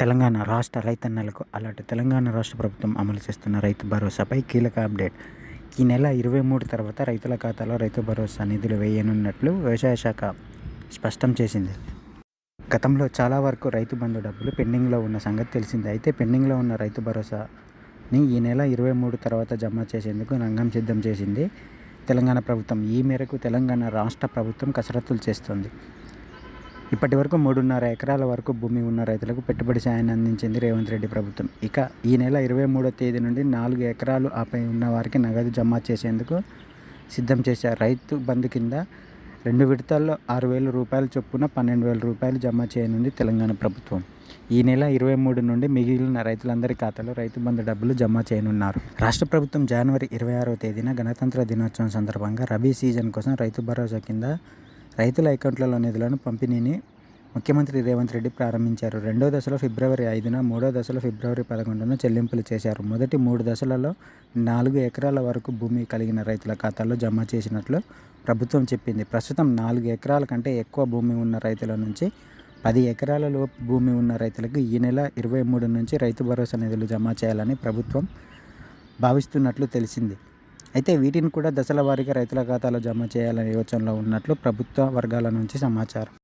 తెలంగాణ రాష్ట్ర రైతన్నలకు అలాంటి తెలంగాణ రాష్ట్ర ప్రభుత్వం అమలు చేస్తున్న రైతు భరోసాపై కీలక అప్డేట్. ఈ నెల ఇరవై మూడు తర్వాత రైతుల ఖాతాలో రైతు భరోసా నిధులు వేయనున్నట్లు వ్యవసాయ శాఖ స్పష్టం చేసింది. గతంలో చాలా వరకు రైతు బంధు డబ్బులు పెండింగ్లో ఉన్న సంగతి తెలిసింది. అయితే పెండింగ్లో ఉన్న రైతు భరోసాని ఈ నెల ఇరవై మూడు తర్వాత జమ చేసేందుకు రంగం సిద్ధం చేసింది తెలంగాణ ప్రభుత్వం. ఈ మేరకు తెలంగాణ రాష్ట్ర ప్రభుత్వం కసరత్తులు చేస్తోంది. ఇప్పటి వరకు మూడున్నర ఎకరాల వరకు భూమి ఉన్న రైతులకు పెట్టుబడి సాయాన్ని అందించింది రేవంత్ రెడ్డి ప్రభుత్వం. ఇక ఈ నెల ఇరవై మూడో తేదీ నుండి నాలుగు ఎకరాలు ఆపై ఉన్న వారికి నగదు జమ చేసేందుకు సిద్ధం చేశారు రైతు బంధు కింద రెండు విడతల్లో ఆరు వేల రూపాయల చొప్పున పన్నెండు వేల రూపాయలు జమ చేయనుంది తెలంగాణ ప్రభుత్వం. ఈ నెల ఇరవై మూడు నుండి మిగిలిన రైతులందరి ఖాతాలో రైతు బంధు డబ్బులు జమ చేయనున్నారు. రాష్ట్ర ప్రభుత్వం జనవరి ఇరవై ఆరో తేదీన గణతంత్ర దినోత్సవం సందర్భంగా రబీ సీజన్ కోసం రైతు భరోసా కింద రైతుల అకౌంట్లలో నిధులను పంపిణీని ముఖ్యమంత్రి రేవంత్ రెడ్డి ప్రారంభించారు. రెండో దశలో ఫిబ్రవరి ఐదున మూడో దశలో ఫిబ్రవరి పదకొండున చెల్లింపులు చేశారు. మొదటి మూడు దశలలో నాలుగు ఎకరాల వరకు భూమి కలిగిన రైతుల ఖాతాల్లో జమ చేసినట్లు ప్రభుత్వం చెప్పింది. ప్రస్తుతం నాలుగు ఎకరాల కంటే ఎక్కువ భూమి ఉన్న రైతుల నుంచి పది ఎకరాలలో భూమి ఉన్న రైతులకు ఈ నెల ఇరవై మూడు నుంచి రైతు భరోసా నిధులు జమ చేయాలని ప్రభుత్వం భావిస్తున్నట్లు తెలిసింది. అయితే వీటిని కూడా దశల వారీగా రైతుల ఖాతాలో జమ చేయాలనే యోచనలో ఉన్నట్లు ప్రభుత్వ వర్గాల నుంచి సమాచారం.